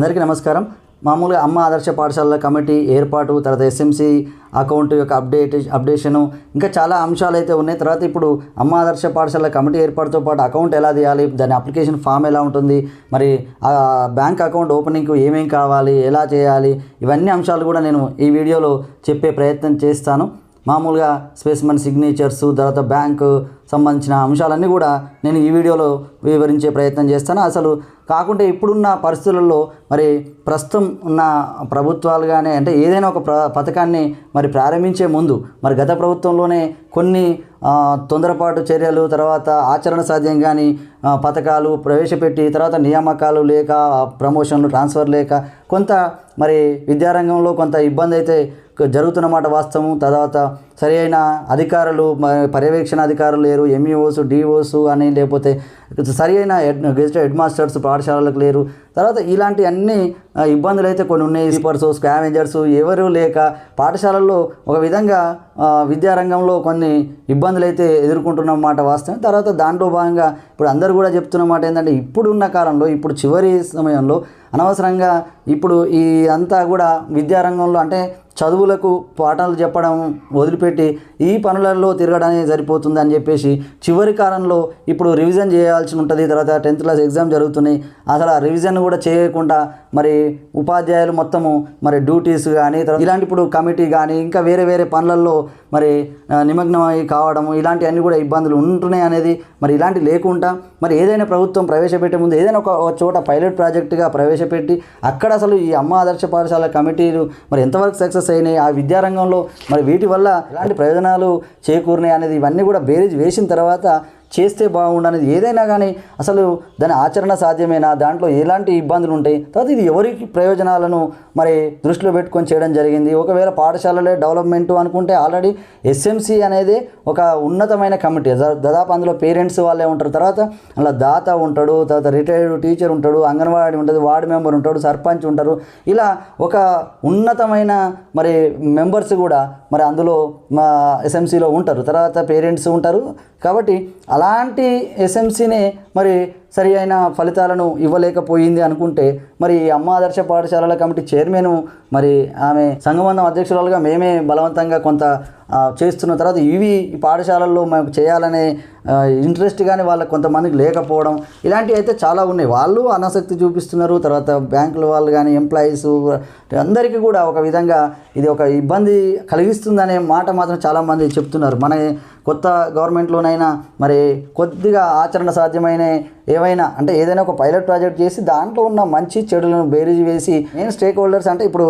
అందరికీ నమస్కారం. మామూలుగా అమ్మ ఆదర్శ పాఠశాలల కమిటీ ఏర్పాటు తర్వాత ఎస్ఎంసి అకౌంట్ యొక్క అప్డేట్ అప్డేషను ఇంకా చాలా అంశాలు అయితే ఉన్నాయి. తర్వాత ఇప్పుడు అమ్మ ఆదర్శ పాఠశాలల కమిటీ ఏర్పాటుతో పాటు అకౌంట్ ఎలా తీయాలి దాని అప్లికేషన్ ఫామ్ ఎలా ఉంటుంది మరి ఆ బ్యాంక్ అకౌంట్ ఓపెనింగ్కు ఏమేం కావాలి ఎలా చేయాలి ఇవన్నీ అంశాలు కూడా నేను ఈ వీడియోలో చెప్పే ప్రయత్నం చేస్తాను. మామూలుగా స్పెసిమన్ సిగ్నేచర్స్ తర్వాత బ్యాంకు సంబంధించిన అంశాలన్నీ కూడా నేను ఈ వీడియోలో వివరించే ప్రయత్నం చేస్తాను. అసలు కాకుంటే ఇప్పుడున్న పరిస్థితులలో మరి ప్రస్తుతం ఉన్న ప్రభుత్వాలు కానీ అంటే ఏదైనా ఒక ప్ర పథకాన్ని మరి ప్రారంభించే ముందు మరి గత ప్రభుత్వంలోనే కొన్ని తొందరపాటు చర్యలు తర్వాత ఆచరణ సాధ్యం కానీ పథకాలు ప్రవేశపెట్టి తర్వాత నియామకాలు లేక ప్రమోషన్లు ట్రాన్స్ఫర్ లేక కొంత మరి విద్యారంగంలో కొంత ఇబ్బంది అయితే జరుగుతున్నమాట వాస్తవం. తర్వాత సరి అయిన అధికారులు పర్యవేక్షణ అధికారులు లేరు ఎంఈఓస్ డిఓస్ అని లేకపోతే సరి అయిన హెడ్ గెజిటెడ్ హెడ్ మాస్టర్స్ పాఠశాలలకు లేరు. తర్వాత ఇలాంటి అన్ని ఇబ్బందులు అయితే కొన్ని ఉన్నాయి. స్లీపర్స్ స్కావెంజర్స్ ఎవరు లేక పాఠశాలల్లో ఒక విధంగా విద్యారంగంలో కొన్ని ఇబ్బందులు అయితే ఎదుర్కొంటున్నమాట వాస్తవం. తర్వాత దాంట్లో భాగంగా ఇప్పుడు అందరూ కూడా చెప్తున్న మాట ఏంటంటే ఇప్పుడున్న కాలంలో ఇప్పుడు చివరి సమయంలో అనవసరంగా ఇప్పుడు ఈ అంతా కూడా విద్యారంగంలో అంటే చదువులకు పాఠాలు చెప్పడం వదిలిపెట్టి ఈ పనులలో తిరగడానికి సరిపోతుంది అని చెప్పేసి చివరి కాలంలో ఇప్పుడు రివిజన్ చేయాల్సి ఉంటుంది. తర్వాత టెన్త్ క్లాస్ ఎగ్జామ్ జరుగుతున్నాయి. అసలు ఆ రివిజన్ కూడా చేయకుండా మరి ఉపాధ్యాయులు మొత్తము మరి డ్యూటీస్ కానీ తర్వాత ఇలాంటి ఇప్పుడు కమిటీ కానీ ఇంకా వేరే వేరే పనులలో మరి నిమగ్నమై కావడం ఇలాంటివన్నీ కూడా ఇబ్బందులు ఉంటున్నాయి అనేది మరి ఇలాంటి లేకుండా మరి ఏదైనా ప్రభుత్వం ప్రవేశపెట్టే ముందు ఏదైనా ఒక ఒక చోట పైలట్ ప్రాజెక్టుగా ప్రవేశపెట్టి అక్కడ అసలు ఈ అమ్మ ఆదర్శ పాఠశాల కమిటీలు మరి ఎంతవరకు సక్సెస్ అయినాయి ఆ విద్యారంగంలో. మరి వీటి వల్ల ఎలాంటి ప్రయోజనాలు చేకూరినాయి అనేది ఇవన్నీ కూడా బేరీజ్ వేసిన తర్వాత చేస్తే బాగుండనేది ఏదైనా కానీ అసలు దాని ఆచరణ సాధ్యమేనా? దాంట్లో ఎలాంటి ఇబ్బందులు ఉంటాయి? తర్వాత ఇది ఎవరికి ప్రయోజనాలను మరి దృష్టిలో పెట్టుకొని చేయడం జరిగింది? ఒకవేళ పాఠశాలలే డెవలప్మెంట్ అనుకుంటే ఆల్రెడీ ఎస్ఎంసి అనేది ఒక ఉన్నతమైన కమిటీ. దా- దాదాపు అందులో పేరెంట్స్ వాళ్ళే ఉంటారు. తర్వాత అలా దాత ఉంటాడు తర్వాత రిటైర్డ్ టీచర్ ఉంటాడు అంగన్వాడీ ఉంటుంది వార్డు మెంబర్ ఉంటాడు సర్పంచ్ ఉంటారు. ఇలా ఒక ఉన్నతమైన మరి మెంబర్స్ కూడా మరి అందులో మా ఎస్ఎంసీలో ఉంటారు. తర్వాత పేరెంట్స్ ఉంటారు. కాబట్టి అలాంటి ఎస్ఎంసీనే మరి సరి అయిన ఫలితాలను ఇవ్వలేకపోయింది అనుకుంటే మరి ఈ అమ్మ ఆదర్శ పాఠశాలల కమిటీ చైర్మన్ మరి ఆమె సంఘబంధం అధ్యక్షురాలుగా మేమే బలవంతంగా కొంత చేస్తున్న తర్వాత ఇవి ఈ పాఠశాలల్లో మేము చేయాలనే ఇంట్రెస్ట్ కానీ వాళ్ళకి కొంతమందికి లేకపోవడం ఇలాంటివి అయితే చాలా ఉన్నాయి. వాళ్ళు అనాసక్తి చూపిస్తున్నారు. తర్వాత బ్యాంకుల వాళ్ళు కానీ ఎంప్లాయీస్ అందరికీ కూడా ఒక విధంగా ఇది ఒక ఇబ్బంది కలిగిస్తుందనే మాట మాత్రం చాలామంది చెప్తున్నారు. మన కొత్త గవర్నమెంట్లోనైనా మరి కొద్దిగా ఆచరణ సాధ్యమైన ఏవైనా అంటే ఏదైనా ఒక పైలట్ ప్రాజెక్ట్ చేసి దాంట్లో ఉన్న మంచి చెడులను బేరీజ్ వేసి మెయిన్ స్టేక్ హోల్డర్స్ అంటే ఇప్పుడు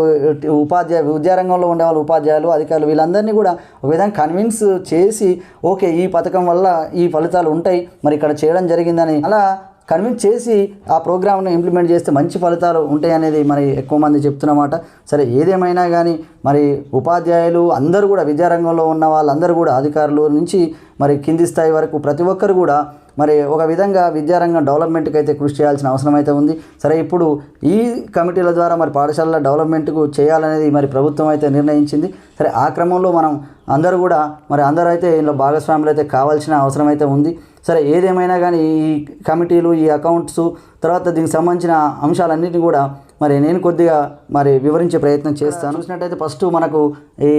ఉపాధ్యాయ విద్యారంగంలో ఉండే వాళ్ళు ఉపాధ్యాయులు అధికారులు వీళ్ళందరినీ కూడా ఒక విధంగా కన్విన్స్ చేసి ఓకే ఈ పథకం వల్ల ఈ ఫలితాలు ఉంటాయి మరి ఇక్కడ చేయడం జరిగిందని అలా కన్విన్స్ చేసి ఆ ప్రోగ్రామ్ను ఇంప్లిమెంట్ చేస్తే మంచి ఫలితాలు ఉంటాయి అనేది మరి ఎక్కువ మంది చెప్తున్నమాట. సరే ఏదేమైనా కానీ మరి ఉపాధ్యాయులు అందరూ కూడా విద్యారంగంలో ఉన్న వాళ్ళందరూ కూడా అధికారులు నుంచి మరి కింది స్థాయి వరకు ప్రతి ఒక్కరు కూడా మరి ఒక విధంగా విద్యారంగం డెవలప్మెంట్కి అయితే కృషి చేయాల్సిన అవసరం అయితే ఉంది. సరే ఇప్పుడు ఈ కమిటీల ద్వారా మరి పాఠశాలల డెవలప్మెంట్కు చేయాలనేది మరి ప్రభుత్వం అయితే నిర్ణయించింది. సరే ఆ క్రమంలో మనం అందరూ కూడా మరి అందరూ అయితే ఇందులో భాగస్వాములు అయితే కావాల్సిన అవసరం అయితే ఉంది. సరే ఏదేమైనా కానీ ఈ కమిటీలు ఈ అకౌంట్స్ తర్వాత దీనికి సంబంధించిన అంశాలన్నింటినీ కూడా మరి నేను కొద్దిగా మరి వివరించే ప్రయత్నం చేస్తాను. చూసినట్టయితే ఫస్ట్ మనకు ఈ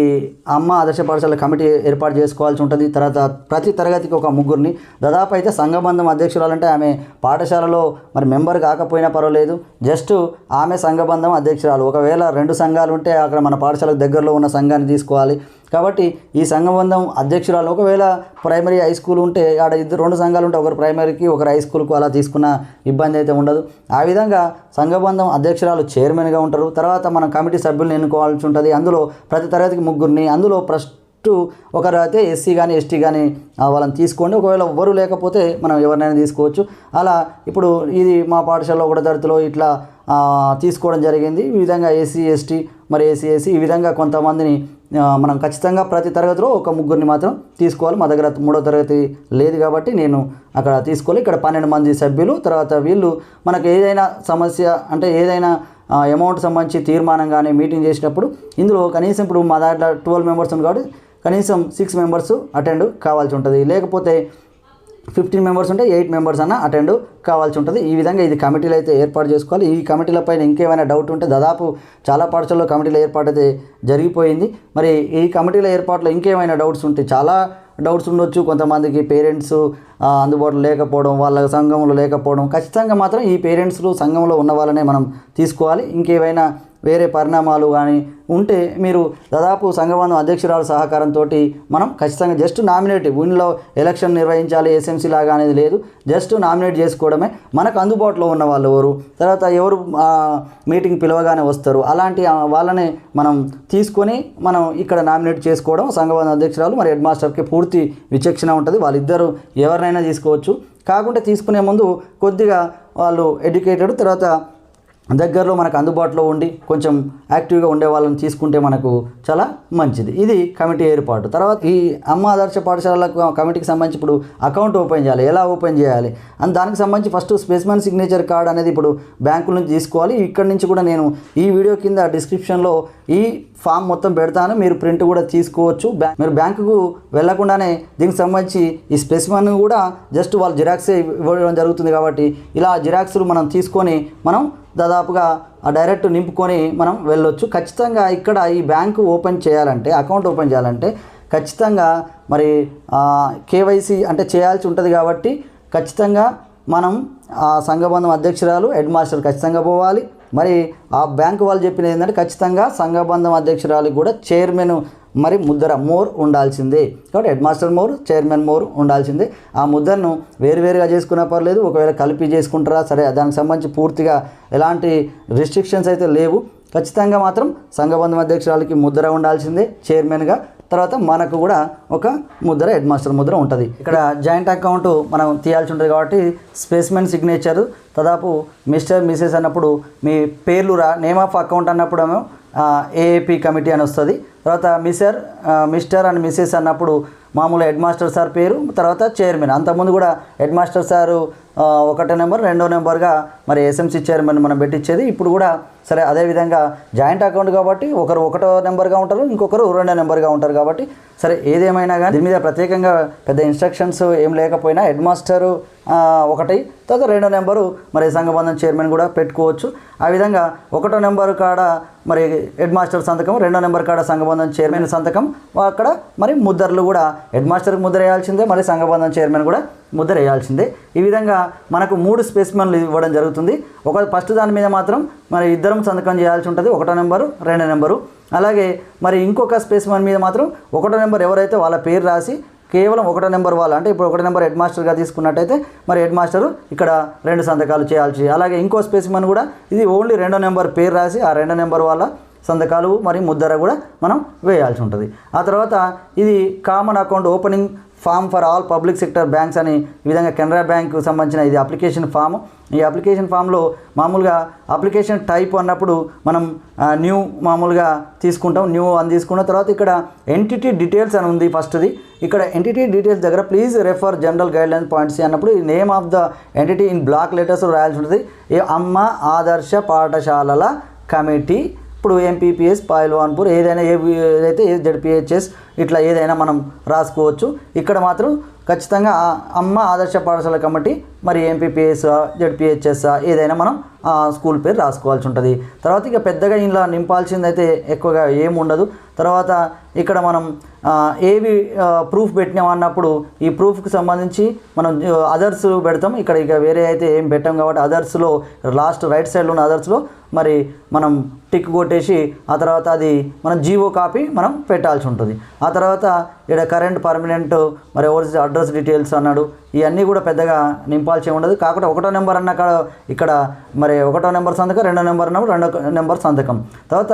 అమ్మ ఆదర్శ పాఠశాల కమిటీ ఏర్పాటు చేసుకోవాల్సి ఉంటుంది. తర్వాత ప్రతి తరగతికి ఒక ముగ్గురిని. దాదాపు అయితే సంఘబంధం అధ్యక్షురాలంటే ఆమె పాఠశాలలో మరి మెంబర్ కాకపోయినా పర్వాలేదు. జస్ట్ ఆమె సంఘబంధం అధ్యక్షురాలు. ఒకవేళ రెండు సంఘాలు ఉంటే అక్కడ మన పాఠశాలకు దగ్గరలో ఉన్న సంఘాన్ని తీసుకోవాలి. కాబట్టి ఈ సంఘబంధం అధ్యక్షురాలు ఒకవేళ ప్రైమరీ హై స్కూల్ ఉంటే ఆడ ఇద్దరు రెండు సంఘాలు ఉంటే ఒకరు ప్రైమరీకి ఒకరు హై స్కూల్కు అలా తీసుకున్న ఇబ్బంది అయితే ఉండదు. ఆ విధంగా సంఘబంధం అధ్యక్షురాలు చైర్మన్గా ఉంటారు. తర్వాత మనం కమిటీ సభ్యులను ఎన్నుకోవాల్సి ఉంటుంది. అందులో ప్రతి తరగతికి ముగ్గురిని అందులో ఫస్ట్ ఒకరు అయితే ఎస్సీ కానీ ఎస్టీ కానీ వాళ్ళని తీసుకోండి. ఒకవేళ ఎవ్వరు లేకపోతే మనం ఎవరినైనా తీసుకోవచ్చు. అలా ఇప్పుడు ఇది మా పాఠశాలలో ఒకటో తరగతిలో ఇట్లా తీసుకోవడం జరిగింది. ఈ విధంగా ఎస్సీ ఎస్టీ మరి ఏసీ వేసి ఈ విధంగా కొంతమందిని మనం ఖచ్చితంగా ప్రతి తరగతిలో ఒక ముగ్గురిని మాత్రం తీసుకోవాలి. మా దగ్గర మూడో తరగతి లేదు కాబట్టి నేను అక్కడ తీసుకోవాలి. ఇక్కడ పన్నెండు మంది సభ్యులు తర్వాత వీళ్ళు మనకు ఏదైనా సమస్య అంటే ఏదైనా అమౌంట్ సంబంధించి తీర్మానం కానీ మీటింగ్ చేసినప్పుడు ఇందులో కనీసం ఇప్పుడు మా దాంట్లో ట్వెల్వ్ మెంబర్స్ ఉంది కాబట్టి కనీసం సిక్స్ మెంబర్స్ అటెండ్ కావాల్సి ఉంటుంది. లేకపోతే ఫిఫ్టీన్ మెంబర్స్ ఉంటే ఎయిట్ మెంబర్స్ అన్న అటెండ్ కావాల్సి ఉంటుంది. ఈ విధంగా ఇది కమిటీలు అయితే ఏర్పాటు చేసుకోవాలి. ఈ కమిటీల పైన ఇంకేమైనా డౌట్ ఉంటే దాదాపు చాలా పాఠశాలలో కమిటీల ఏర్పాటు అయితే జరిగిపోయింది. మరి ఈ కమిటీల ఏర్పాటులో ఇంకేమైనా డౌట్స్ ఉంటే చాలా డౌట్స్ ఉండొచ్చు. కొంతమందికి పేరెంట్స్ అందుబాటులో లేకపోవడం వాళ్ళ సంఘంలో లేకపోవడం ఖచ్చితంగా మాత్రం ఈ పేరెంట్స్లు సంఘంలో ఉన్న వాళ్ళనే మనం తీసుకోవాలి. ఇంకేమైనా వేరే పరిణామాలు కానీ ఉంటే మీరు దాదాపు సంఘబంధం అధ్యక్షురాల సహకారంతో మనం ఖచ్చితంగా జస్ట్ నామినేట్ ఊళ్ళో ఎలక్షన్ నిర్వహించాలి ఎస్ఎంసీ లాగా అనేది లేదు. జస్ట్ నామినేట్ చేసుకోవడమే మనకు అందుబాటులో ఉన్న వాళ్ళు ఎవరు? తర్వాత ఎవరు మీటింగ్ పిలవగానే వస్తారు. అలాంటి వాళ్ళని వాళ్ళనే మనం తీసుకొని మనం ఇక్కడ నామినేట్ చేసుకోవడం సంఘబంధం అధ్యక్షురాలు మరి హెడ్ మాస్టర్కి పూర్తి విచక్షణ ఉంటుంది. వాళ్ళిద్దరూ ఎవరినైనా తీసుకోవచ్చు. కాకుంటే తీసుకునే ముందు కొద్దిగా వాళ్ళు ఎడ్యుకేటెడ్ తర్వాత దగ్గరలో మనకు అందుబాటులో ఉండి కొంచెం యాక్టివ్గా ఉండే వాళ్ళని తీసుకుంటే మనకు చాలా మంచిది. ఇది కమిటీ ఏర్పాటు. తర్వాత ఈ అమ్మ ఆదర్శ పాఠశాల కమిటీకి సంబంధించి ఇప్పుడు అకౌంట్ ఓపెన్ చేయాలి. ఎలా ఓపెన్ చేయాలి? అని దానికి సంబంధించి ఫస్ట్ స్పెసిమన్ సిగ్నేచర్ కార్డ్ అనేది ఇప్పుడు బ్యాంకుల నుంచి తీసుకోవాలి. ఇక్కడ నుంచి కూడా నేను ఈ వీడియో కింద డిస్క్రిప్షన్లో ఈ ఫామ్ మొత్తం పెడతాను. మీరు ప్రింట్ కూడా తీసుకోవచ్చు. బ్యా మీరు బ్యాంకుకు వెళ్ళకుండానే దీనికి సంబంధించి ఈ స్పెసిమన్ కూడా జస్ట్ వాళ్ళు జిరాక్సే ఇవ్వడం జరుగుతుంది కాబట్టి ఇలా జిరాక్స్లు మనం తీసుకొని మనం దాదాపుగా ఆ డైరెక్ట్ నింపుకొని మనం వెళ్ళొచ్చు. ఖచ్చితంగా ఇక్కడ ఈ బ్యాంకు ఓపెన్ చేయాలంటే అకౌంట్ ఓపెన్ చేయాలంటే ఖచ్చితంగా మరి కేవైసీ అంటే చేయాల్సి ఉంటుంది కాబట్టి ఖచ్చితంగా మనం ఆ సంఘబంధం అధ్యక్షురాలు హెడ్ మాస్టర్ ఖచ్చితంగా పోవాలి. మరి ఆ బ్యాంకు వాళ్ళు చెప్పినది ఏంటంటే ఖచ్చితంగా సంఘబంధం అధ్యక్షురాలికి కూడా చైర్మన్ మరి ముద్ర మోర్ ఉండాల్సిందే. కాబట్టి హెడ్ మాస్టర్ మోర్ చైర్మన్ మోర్ ఉండాల్సిందే. ఆ ముద్రను వేరువేరుగా చేసుకున్నా పర్లేదు ఒకవేళ కలిపి చేసుకుంటారా సరే దానికి సంబంధించి పూర్తిగా ఎలాంటి రిస్ట్రిక్షన్స్ అయితే లేవు. ఖచ్చితంగా మాత్రం సంఘబంధం అధ్యక్షురాలకి ముద్ర ఉండాల్సిందే చైర్మన్గా. తర్వాత మనకు కూడా ఒక ముద్ర హెడ్ మాస్టర్ ముద్ర ఉంటుంది. ఇక్కడ జాయింట్ అకౌంట్ మనం తీయాల్సి ఉంటుంది కాబట్టి స్పేస్మెన్ సిగ్నేచర్. దాదాపు మిస్టర్ మిసెస్ అన్నప్పుడు మీ పేర్లు రా నేమ్ ఆఫ్ అకౌంట్ అన్నప్పుడు ఏమో ఏఏపీ కమిటీ అని వస్తుంది. తర్వాత మిసర్ మిస్టర్ అండ్ మిసెస్ అన్నప్పుడు మామూలు హెడ్ మాస్టర్ సార్ పేరు తర్వాత చైర్మన్. అంతకుముందు కూడా హెడ్ మాస్టర్ సారు ఒకటో నెంబర్ రెండో నెంబర్గా మరి ఎస్ఎంసీ చైర్మన్ మనం పెట్టించేది ఇప్పుడు కూడా సరే అదేవిధంగా జాయింట్ అకౌంట్ కాబట్టి ఒకరు ఒకటో నెంబర్గా ఉంటారు ఇంకొకరు రెండో నెంబర్గా ఉంటారు కాబట్టి సరే ఏదేమైనా కానీ దీని మీద ప్రత్యేకంగా పెద్ద ఇన్స్ట్రక్షన్స్ ఏం లేకపోయినా హెడ్ మాస్టరు ఒకటి. తర్వాత రెండో నెంబరు మరి సంఘబంధం చైర్మన్ కూడా పెట్టుకోవచ్చు. ఆ విధంగా ఒకటో నెంబర్ కాడ మరి హెడ్ మాస్టర్ సంతకం రెండో నెంబర్ కాడ సంఘబంధం చైర్మన్ సంతకం అక్కడ మరి ముద్రలు కూడా హెడ్ మాస్టర్కి ముద్ర వేయాల్సిందే మరి సంఘబంధం చైర్మన్ కూడా ముద్ర వేయాల్సిందే. ఈ విధంగా మనకు మూడు స్పేస్మెన్లు ఇవ్వడం జరుగుతుంది. ఒక ఫస్ట్ దాని మీద మాత్రం మరి ఇద్దరం సంతకం చేయాల్సి ఉంటుంది ఒకటో నెంబరు రెండో నెంబరు. అలాగే మరి ఇంకొక స్పేస్ మన మీద మాత్రం ఒకటో నెంబర్ ఎవరైతే వాళ్ళ పేరు రాసి కేవలం ఒకటో నెంబర్ వాళ్ళు అంటే ఇప్పుడు ఒకటో నెంబర్ హెడ్ మాస్టర్గా తీసుకున్నట్టయితే మరి హెడ్ మాస్టరు ఇక్కడ రెండు సంతకాలు చేయాల్సి అలాగే ఇంకో స్పెసిమన్ కూడా ఇది ఓన్లీ రెండో నెంబర్ పేరు రాసి ఆ రెండో నెంబర్ వాళ్ళ సంతకాలు మరి ముద్దర కూడా మనం వేయాల్సి ఉంటుంది. ఆ తర్వాత ఇది common account opening form for all public sector banks అని ఈ విధంగా కెనరా బ్యాంకు సంబంధించిన ఇది అప్లికేషన్ ఫామ్. ఈ అప్లికేషన్ ఫామ్లో మామూలుగా అప్లికేషన్ టైప్ అన్నప్పుడు మనం న్యూ మామూలుగా తీసుకుంటాం న్యూ అని తీసుకున్న తర్వాత ఇక్కడ ఎంటిటీ డీటెయిల్స్ అని ఉంది ఫస్ట్ది. ఇక్కడ ఎంటిటీ డీటెయిల్స్ దగ్గర please refer general guideline points అన్నప్పుడు ఈ name of the entity in block letters రాయాల్సి ఉంటుంది. అమ్మ ఆదర్శ పాఠశాలల కమిటీ ఇప్పుడు ఎంపీపీఎస్ పాయల్వాన్పూర్ ఏదైనా ఏదైతే జడ్పీహెచ్ఎస్ జడ్పిహెచ్ఎస్ ఇట్లా ఏదైనా మనం రాసుకోవచ్చు. ఇక్కడ మాత్రం ఖచ్చితంగా అమ్మ ఆదర్శ పాఠశాల కమిటీ మరి ఎంపీపీఎస్ జడ్పిహెచ్ఎస్ ఏదైనా మనం స్కూల్ పేరు రాసుకోవాల్సి ఉంటుంది. తర్వాత ఇక పెద్దగా ఇంట్లో నింపాల్సిందైతే అయితే ఎక్కువగా ఏమి ఉండదు. తర్వాత ఇక్కడ మనం ఏవి ప్రూఫ్ పెట్టినాం అన్నప్పుడు ఈ ప్రూఫ్కి సంబంధించి మనం అదర్స్ పెడతాం. ఇక్కడ ఇక వేరే అయితే ఏం పెట్టాం కాబట్టి అదర్స్లో లాస్ట్ రైట్ సైడ్లో ఉన్న అదర్స్లో మరి మనం టిక్ కొట్టేసి ఆ తర్వాత అది మనం జీవో కాపీ మనం పెట్టాల్సి ఉంటుంది. ఆ తర్వాత ఇక్కడ కరెంట్ పర్మనెంట్ మరి ఎవరి అడ్రస్ డీటెయిల్స్ అన్నాడు ఇవన్నీ కూడా పెద్దగా నింపాల్సి ఉండదు. కాకుండా ఒకటో నెంబర్ అన్న కాడ- ఇక్కడ మరి ఒకటో నెంబర్ సంతకం రెండో నెంబర్ అన్నప్పుడు రెండో నెంబర్ సంతకం. తర్వాత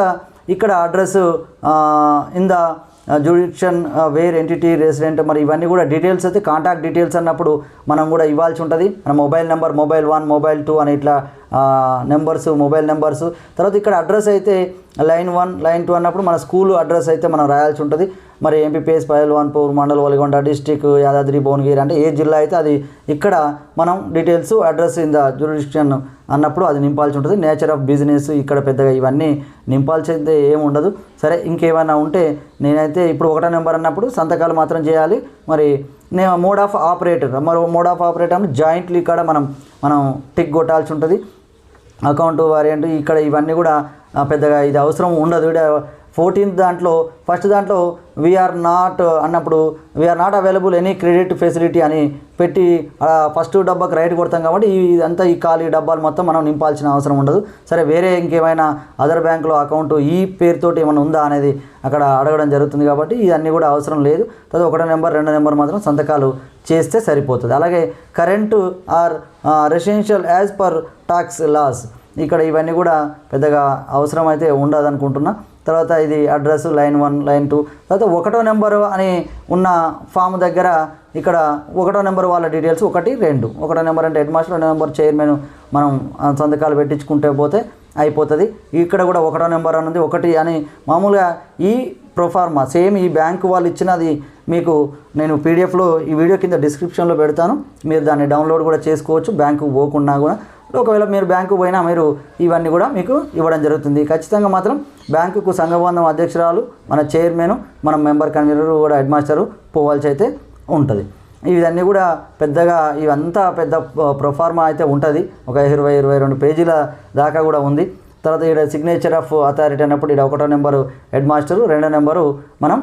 ఇక్కడ address in the jurisdiction where entity resident మరి ఇవన్నీ కూడా డీటెయిల్స్ అయితే కాంటాక్ట్ డీటెయిల్స్ అన్నప్పుడు మనం కూడా ఇవ్వాల్సి ఉంటుంది. మన mobile number mobile one mobile two అని ఇట్లా నెంబర్స్ మొబైల్ నెంబర్స్ తర్వాత ఇక్కడ అడ్రస్ అయితే లైన్ వన్ లైన్ టూ అన్నప్పుడు మన స్కూల్ అడ్రస్ అయితే మనం రాయాల్సి ఉంటుంది. మరి ఎంపీపీఎస్ పైల్వాన్పూర్ మండల్ వలిగొండ డిస్టిక్ యాదాద్రి భువనగిరి అంటే ఏ జిల్లా అయితే అది ఇక్కడ మనం details address in the jurisdiction అన్నప్పుడు అది నింపాల్సి ఉంటుంది. నేచర్ ఆఫ్ బిజినెస్ ఇక్కడ పెద్దగా ఇవన్నీ నింపాల్సింది ఏమి ఉండదు. సరే ఇంకేమైనా ఉంటే నేనైతే ఇప్పుడు ఒకటో నెంబర్ అన్నప్పుడు సంతకాలు మాత్రం చేయాలి. మరి నేను మోడ్ ఆఫ్ ఆపరేటర్ మరి మోడ్ ఆఫ్ ఆపరేటర్ జాయింట్లీ ఇక్కడ మనం మనం టిక్ కొట్టాల్సి ఉంటుంది. అకౌంట్ వారియంట్ ఇక్కడ ఇవన్నీ కూడా పెద్దగా ఇది అవసరం ఉండదు. ఇక్కడ ఫోర్టీన్త్ దాంట్లో ఫస్ట్ దాంట్లో వీఆర్ నాట్ అన్నప్పుడు we are not available any credit facility అని పెట్టి ఫస్ట్ డబ్బాకి రైట్ కొడతాం కాబట్టి ఈ ఇదంతా ఈ ఖాళీ డబ్బాలు మొత్తం మనం నింపాల్సిన అవసరం ఉండదు. సరే వేరే ఇంకేమైనా అదర్ బ్యాంకులో అకౌంట్ ఈ పేరుతోటి ఏమైనా ఉందా అనేది అక్కడ అడగడం జరుగుతుంది కాబట్టి ఇవన్నీ కూడా అవసరం లేదు. తర్వాత ఒకటో నెంబర్ రెండో నెంబర్ మాత్రం సంతకాలు చేస్తే సరిపోతుంది. అలాగే current or residential as per tax laws ఇక్కడ ఇవన్నీ కూడా పెద్దగా అవసరం అయితే ఉండదు అనుకుంటున్నా తర్వాత ఇది address line one line two తర్వాత ఒకటో నెంబరు అని ఉన్న ఫామ్ దగ్గర ఇక్కడ ఒకటో నెంబర్ వాళ్ళ డీటెయిల్స్ ఒకటి రెండు. ఒకటో నెంబర్ అంటే హెడ్ మాస్టర్ రెండో నెంబర్ చైర్మన్ మనం సంతకాలు పెట్టించుకుంటే పోతే అయిపోతుంది. ఇక్కడ కూడా ఒకటో నెంబర్ అనేది ఒకటి అని మామూలుగా ఈ ప్రొఫార్మా సేమ్ ఈ బ్యాంకు వాళ్ళు ఇచ్చినది మీకు నేను పీడిఎఫ్లో ఈ వీడియో కింద డిస్క్రిప్షన్లో పెడతాను. మీరు దాన్ని డౌన్లోడ్ కూడా చేసుకోవచ్చు బ్యాంకు పోకుండా కూడా. ఒకవేళ మీరు బ్యాంకు పోయినా మీరు ఇవన్నీ కూడా మీకు ఇవ్వడం జరుగుతుంది. ఖచ్చితంగా మాత్రం బ్యాంకుకు సంఘబంధం అధ్యక్షురాలు మన చైర్మన్ మన మెంబర్ కన్వీనర్ కూడా హెడ్ మాస్టరు పోవాల్సి అయితే ఉంటుంది. ఇవన్నీ కూడా పెద్దగా ఇవంతా పెద్ద ప్రొఫార్మా అయితే ఉంటుంది. ఒక ఇరవై ఇరవై రెండు పేజీల దాకా కూడా ఉంది. తర్వాత ఇక్కడ సిగ్నేచర్ ఆఫ్ అథారిటీ అన్నప్పుడు ఇక్కడ ఒకటో నెంబరు హెడ్ మాస్టరు రెండో నెంబరు మనం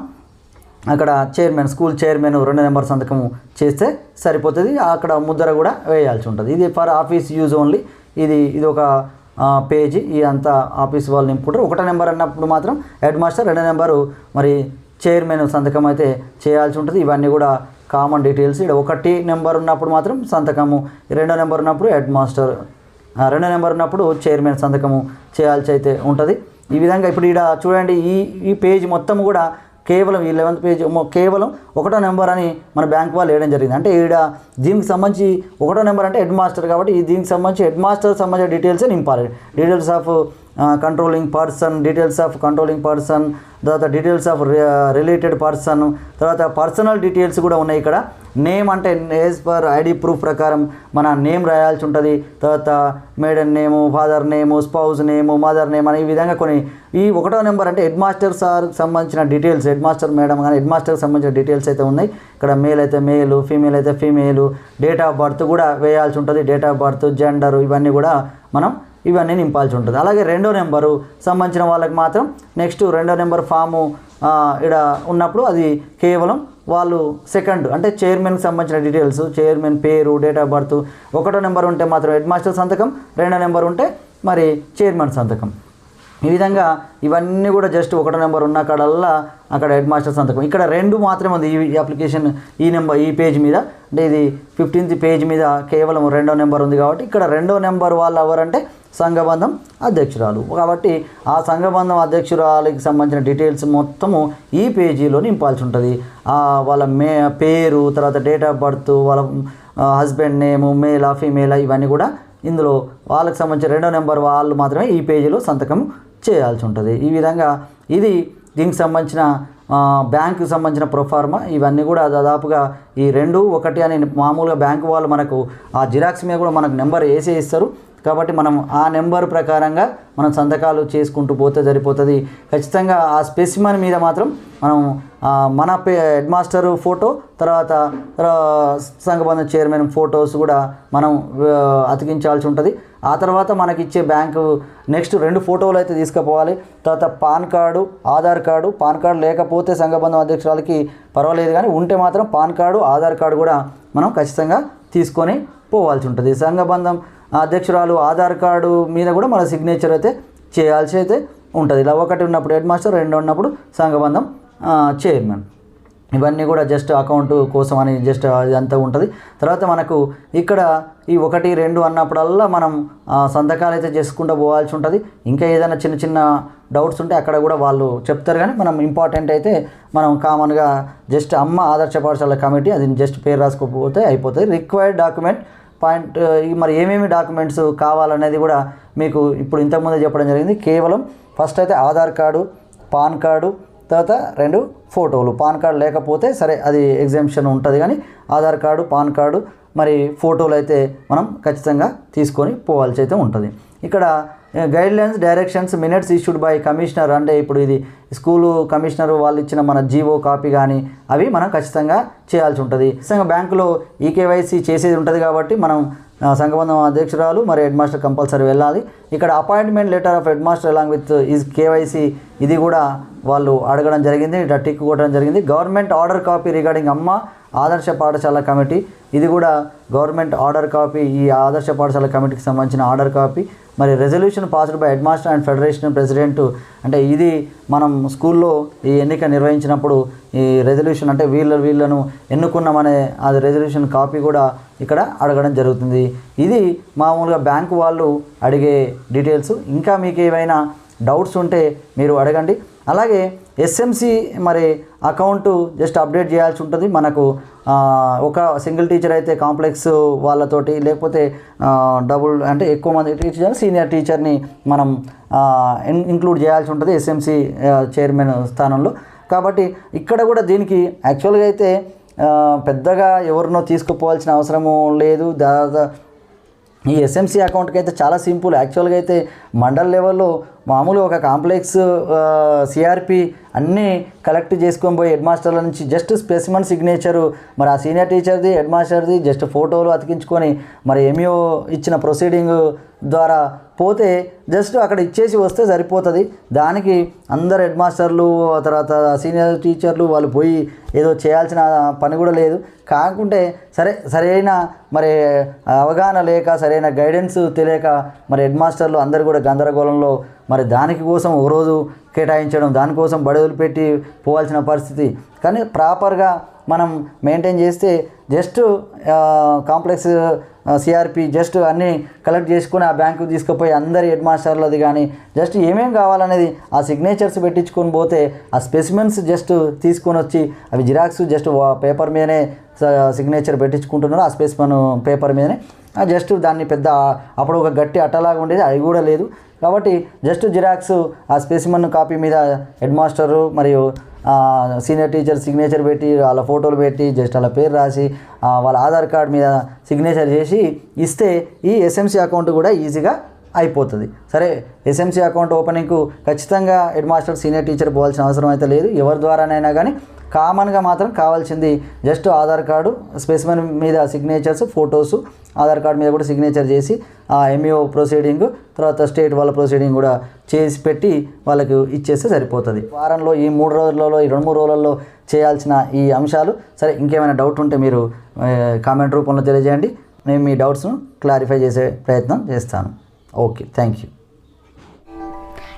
అక్కడ చైర్మన్ స్కూల్ చైర్మన్ రెండు నెంబర్ సంతకం చేస్తే సరిపోతుంది. అక్కడ ముద్ర కూడా వేయాల్సి ఉంటుంది. ఇది ఫర్ ఆఫీస్ యూజ్ ఓన్లీ ఇది ఇది ఒక పేజీ ఈ అంతా ఆఫీస్ వాళ్ళు నింపుకుంటారు. ఒకటో నెంబర్ అన్నప్పుడు మాత్రం హెడ్ మాస్టర్ రెండో నెంబరు మరి చైర్మన్ సంతకం అయితే చేయాల్సి ఉంటుంది. ఇవన్నీ కూడా కామన్ డీటెయిల్స్. ఇక్కడ ఒకటి నెంబర్ ఉన్నప్పుడు మాత్రం సంతకము రెండో నెంబర్ ఉన్నప్పుడు హెడ్ మాస్టర్ రెండో నెంబర్ ఉన్నప్పుడు చైర్మన్ సంతకము చేయాల్సి అయితే ఉంటుంది. ఈ విధంగా ఇప్పుడు ఇక్కడ చూడండి ఈ ఈ పేజ్ మొత్తం కూడా కేవలం ఈ లెవెన్త్ పేజ్ కేవలం ఒకటో నెంబర్ అని మన బ్యాంక్ వాళ్ళు వేయడం జరిగింది. అంటే ఈడ దీనికి సంబంధించి ఒకటో నెంబర్ అంటే హెడ్ మాస్టర్ కాబట్టి ఈ దీనికి సంబంధించి హెడ్ మాస్టర్ సంబంధించిన డీటెయిల్స్ నింపాలి. Details of controlling person details of controlling person తర్వాత డీటెయిల్స్ ఆఫ్ రిలేటెడ్ పర్సన్ తర్వాత పర్సనల్ డీటెయిల్స్ కూడా ఉన్నాయి ఇక్కడ. నేమ్ అంటే ఏజ్ పర్ ఐడి ప్రూఫ్ ప్రకారం మన నేమ్ రాయాల్సి ఉంటుంది. తర్వాత maiden name father name spouse name mother name అని ఈ విధంగా కొన్ని ఈ ఒకటో నెంబర్ అంటే హెడ్ మాస్టర్ సార్ సంబంధించిన డీటెయిల్స్ హెడ్ మాస్టర్ మేడం కానీ హెడ్ మాస్టర్కి సంబంధించిన డీటెయిల్స్ అయితే ఉన్నాయి. ఇక్కడ మేల్ అయితే మేలు ఫీమేల్ అయితే ఫీమేలు డేట్ ఆఫ్ బర్త్ కూడా వేయాల్సి ఉంటుంది. డేట్ ఆఫ్ బర్త్ జెండర్ ఇవన్నీ కూడా మనం ఇవన్నీ నింపాల్సి ఉంటుంది. అలాగే రెండో నెంబరు సంబంధించిన వాళ్ళకి మాత్రం నెక్స్ట్ రెండో నెంబర్ ఫాము ఇక్కడ ఉన్నప్పుడు అది కేవలం వాళ్ళు సెకండ్ అంటే చైర్మన్కి సంబంధించిన డీటెయిల్స్ చైర్మన్ పేరు డేట్ ఆఫ్ బర్త్ ఒకటో నెంబర్ ఉంటే మాత్రం హెడ్ మాస్టర్ సంతకం రెండో నెంబర్ ఉంటే మరి చైర్మన్ సంతకం. ఈ విధంగా ఇవన్నీ కూడా జస్ట్ ఒకటో నెంబర్ ఉన్న కాడల్లా అక్కడ హెడ్ మాస్టర్ సంతకం. ఇక్కడ రెండు మాత్రమే ఉంది ఈ అప్లికేషన్ ఈ నెంబర్ ఈ పేజ్ మీద. అంటే ఇది ఫిఫ్టీన్త్ పేజ్ మీద కేవలం రెండో నెంబర్ ఉంది కాబట్టి ఇక్కడ రెండో నెంబర్ వాళ్ళు ఎవరంటే సంఘబంధం అధ్యక్షురాలు. కాబట్టి ఆ సంఘబంధం అధ్యక్షురాలకి సంబంధించిన డీటెయిల్స్ మొత్తము ఈ పేజీలో నింపాల్సి ఉంటుంది వాళ్ళ మే పేరు తర్వాత డేట్ ఆఫ్ బర్త్ వాళ్ళ హస్బెండ్ నేము మేలా ఫీమేలా ఇవన్నీ కూడా ఇందులో వాళ్ళకి సంబంధించిన రెండో నెంబర్ వాళ్ళు మాత్రమే ఈ పేజీలో సంతకం చేయాల్సి ఉంటుంది ఈ విధంగా ఇది దీనికి సంబంధించిన ఆ, బ్యాంకుకి సంబంధించిన ప్రొఫార్మా ఇవన్నీ కూడా దాదాపుగా ఈ రెండు ఒకటి అని మామూలుగా బ్యాంకు వాళ్ళు మనకు ఆ జిరాక్స్ మీద కూడా మనకు నెంబర్ వేసే ఇస్తారు. కాబట్టి మనం ఆ నెంబర్ ప్రకారంగా మనం సంతకాలు చేసుకుంటూ పోతే సరిపోతుంది. ఖచ్చితంగా ఆ స్పెసిమన్ మీద మాత్రం మనం మన పే హెడ్ మాస్టర్ ఫోటో తర్వాత సంఘబంధం సంఘబంధ చైర్మన్ ఫోటోస్ కూడా మనం అతికించాల్సి ఉంటుంది. ఆ తర్వాత మనకిచ్చే బ్యాంకు నెక్స్ట్ రెండు ఫోటోలు అయితే తీసుకుపోవాలి. తర్వాత PAN card Aadhaar card PAN card లేకపోతే సంఘబంధం అధ్యక్షురాలకి పర్వాలేదు కానీ ఉంటే మాత్రం పాన్ కార్డు ఆధార్ కార్డు కూడా మనం ఖచ్చితంగా తీసుకొని పోవాల్సి ఉంటుంది. సంఘబంధం అధ్యక్షురాలు ఆధార్ కార్డు మీద కూడా మన సిగ్నేచర్ అయితే చేయాల్సి అయితే ఉంటుంది. ఇలా ఒకటి ఉన్నప్పుడు హెడ్ మాస్టర్ రెండు ఉన్నప్పుడు సంఘబంధం చైర్మన్ ఇవన్నీ కూడా జస్ట్ అకౌంట్ కోసం అని జస్ట్ అదంతా ఉంటుంది. తర్వాత మనకు ఇక్కడ ఈ ఒకటి రెండు అన్నప్పుడల్లా మనం సంతకాలు అయితే చేసుకుంటూ పోవాల్సి ఉంటుంది. ఇంకా ఏదైనా చిన్న చిన్న డౌట్స్ ఉంటే అక్కడ కూడా వాళ్ళు చెప్తారు కానీ మనం ఇంపార్టెంట్ అయితే మనం కామన్గా జస్ట్ అమ్మ ఆదర్శ పాఠశాల కమిటీ అది జస్ట్ పేరు రాసుకోకపోతే అయిపోతుంది. రిక్వైర్డ్ డాక్యుమెంట్ పాయింట్ మరి ఏమేమి డాక్యుమెంట్స్ కావాలనేది కూడా మీకు ఇప్పుడు ఇంతకుముందే చెప్పడం జరిగింది. కేవలం ఫస్ట్ అయితే ఆధార్ కార్డు పాన్ కార్డు తర్వాత రెండు ఫోటోలు. పాన్ కార్డు లేకపోతే సరే అది ఎగ్జామ్షన్ ఉంటుంది కానీ ఆధార్ కార్డు పాన్ కార్డు మరి ఫోటోలు అయితే మనం ఖచ్చితంగా తీసుకొని పోవాల్సి అయితే ఉంటుంది. ఇక్కడ guidelines directions minutes issued by commissioner అంటే ఇప్పుడు ఇది స్కూలు కమిషనర్ వాళ్ళు ఇచ్చిన మన జీవో కాపీ కానీ అవి మనం ఖచ్చితంగా చేయాల్సి ఉంటుంది. ఖచ్చితంగా బ్యాంకులో ఈకేవైసీ చేసేది ఉంటుంది కాబట్టి మనం సంఘబంధం అధ్యక్షురాలు మరి హెడ్ మాస్టర్ కంపల్సరీ వెళ్ళాలి. ఇక్కడ appointment letter of head master along with is KYC ఇది కూడా వాళ్ళు అడగడం జరిగింది ఇట్లా టిక్ కొట్టడం జరిగింది. గవర్నమెంట్ ఆర్డర్ కాపీ రిగార్డింగ్ అమ్మ ఆదర్శ పాఠశాల కమిటీ. ఇది కూడా గవర్నమెంట్ ఆర్డర్ కాపీ. ఈ ఆదర్శ పాఠశాల కమిటీకి సంబంధించిన ఆర్డర్ కాపీ. మరి resolution passed by head master and federation president అంటే ఇది మనం స్కూల్లో ఈ ఎన్నిక నిర్వహించినప్పుడు ఈ రెజల్యూషన్ అంటే వీళ్ళ వీళ్ళను ఎన్నుకున్నామనే అది రెజల్యూషన్ కాపీ కూడా ఇక్కడ అడగడం జరుగుతుంది. ఇది మామూలుగా బ్యాంకు వాళ్ళు అడిగే డీటెయిల్స్ ఇంకా మీకు ఏవైనా డౌట్స్ ఉంటే మీరు అడగండి. అలాగే ఎస్ఎంసి మరి అకౌంట్ జస్ట్ అప్డేట్ చేయాల్సి ఉంటుంది. మనకు ఒక సింగిల్ టీచర్ అయితే కాంప్లెక్స్ వాళ్ళతోటి లేకపోతే డబుల్ అంటే ఎక్కువ మంది టీచర్ సీనియర్ టీచర్ని మనం ఇంక్లూడ్ చేయాల్సి ఉంటుంది ఎస్ఎంసి చైర్మన్ స్థానంలో. కాబట్టి ఇక్కడ కూడా దీనికి యాక్చువల్గా అయితే పెద్దగా ఎవరినో తీసుకుపోవాల్సిన అవసరము లేదు. దాదాపు ఈ ఎస్ఎంసీ అకౌంట్కి అయితే చాలా సింపుల్. యాక్చువల్గా అయితే మండల్ లెవెల్లో మామూలు ఒక కాంప్లెక్స్ సిఆర్పి అన్నీ కలెక్ట్ చేసుకొని పోయి హెడ్ మాస్టర్ల నుంచి జస్ట్ స్పెసిమన్ సిగ్నేచరు మరి ఆ సీనియర్ టీచర్ది హెడ్ మాస్టర్ది జస్ట్ ఫోటోలు అతికించుకొని మరి ఎంఈఓ ఇచ్చిన ప్రొసీడింగ్ ద్వారా పోతే జస్ట్ అక్కడ ఇచ్చేసి వస్తే సరిపోతుంది. దానికి అందరు హెడ్ మాస్టర్లు తర్వాత సీనియర్ టీచర్లు వాళ్ళు పోయి ఏదో చేయాల్సిన పని కూడా లేదు. కాకుంటే సరే సరైన మరి అవగాహన లేక సరైన గైడెన్స్ తెలియక మరి హెడ్ మాస్టర్లు అందరు కూడా గందరగోళంలో మరి దానికి కోసం ఒక రోజు కేటాయించడం దానికోసం బడులు పెట్టి పోవాల్సిన పరిస్థితి. కానీ ప్రాపర్గా మనం మెయింటైన్ చేస్తే జస్ట్ కాంప్లెక్స్ సిఆర్పి జస్ట్ అన్నీ కలెక్ట్ చేసుకుని ఆ బ్యాంకుకి తీసుకుపోయి అందరి హెడ్ మాస్టర్లది కానీ జస్ట్ ఏమేం కావాలనేది ఆ సిగ్నేచర్స్ పెట్టించుకొని పోతే ఆ స్పెసిమెన్స్ జస్ట్ తీసుకొని వచ్చి అవి జిరాక్స్ జస్ట్ పేపర్ మీదనే సిగ్నేచర్ పెట్టించుకుంటున్నారు ఆ స్పేస్ మనం పేపర్ మీదనే. జస్ట్ దాన్ని పెద్ద అప్పుడు ఒక గట్టి అట్టలాగా ఉండేది అది కూడా లేదు. కాబట్టి జస్ట్ జిరాక్స్ ఆ స్పెసిమన్ కాపీ మీద హెడ్ మాస్టరు మరియు సీనియర్ టీచర్ సిగ్నేచర్ పెట్టి వాళ్ళ ఫోటోలు పెట్టి జస్ట్ వాళ్ళ పేరు రాసి వాళ్ళ ఆధార్ కార్డ్ మీద సిగ్నేచర్ చేసి ఇస్తే ఈ ఎస్ఎంసీ అకౌంట్ కూడా ఈజీగా అయిపోతుంది. సరే ఎస్ఎంసీ అకౌంట్ ఓపెనింగ్కు ఖచ్చితంగా హెడ్ మాస్టర్ సీనియర్ టీచర్ పోవాల్సిన అవసరం అయితే లేదు. ఎవరి ద్వారానైనా కానీ కామన్గా మాత్రం కావాల్సింది జస్ట్ ఆధార్ కార్డు స్పెసిమెన్ మీద సిగ్నేచర్స్ ఫొటోస్ ఆధార్ కార్డు మీద కూడా సిగ్నేచర్ చేసి ఆ ఎంఈఓ ప్రొసీడింగ్ తర్వాత స్టేట్ వాళ్ళ ప్రొసీడింగ్ కూడా చేసి పెట్టి వాళ్ళకు ఇచ్చేస్తే సరిపోతుంది. వారంలో ఈ మూడు రోజులలో ఈ రెండు మూడు రోజులలో చేయాల్సిన ఈ అంశాలు సరే ఇంకేమైనా డౌట్ ఉంటే మీరు కామెంట్ రూపంలో తెలియజేయండి. నేను మీ డౌట్స్ను క్లారిఫై చేసే ప్రయత్నం చేస్తాను. Okay thank you